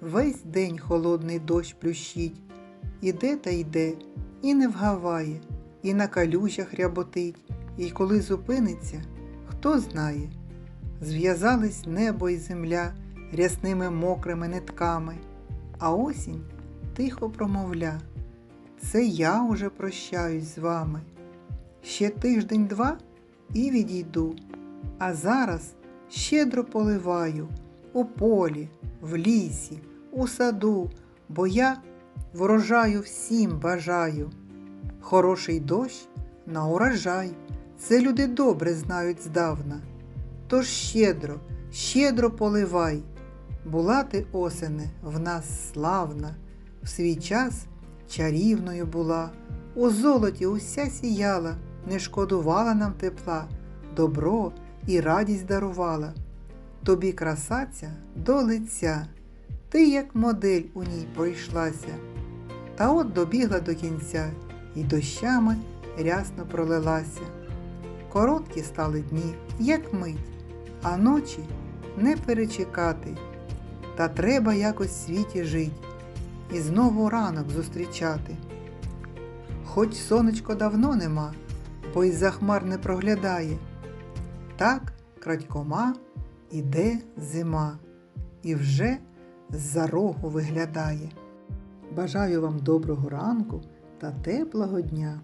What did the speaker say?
весь день холодний дощ плющить. Іде та йде, і не вгаває, і на калюжах ряботить, і коли зупиниться, хто знає. Зв'язались небо і земля рясними мокрими нитками, а осінь тихо промовля. Це я уже прощаюсь з вами. Ще тиждень-два і відійду, а зараз щедро поливаю у полі, в лісі, у саду, бо я врожаю всім бажаю. Хороший дощ на урожай, це люди добре знають здавна. Тож щедро, щедро поливай, була ти осене в нас славна, в свій час чарівною була, у золоті уся сіяла, не шкодувала нам тепла, добро і радість дарувала. Тобі красаця до лиця, ти як модель у ній пройшлася. Та от добігла до кінця і дощами рясно пролилася. Короткі стали дні, як мить, а ночі не перечекати. Та треба якось в світі жить і знову ранок зустрічати. Хоч сонечко давно нема, бо й за хмар не проглядає. Так крадькома іде зима і вже з-за рогу виглядає. Бажаю вам доброго ранку та теплого дня!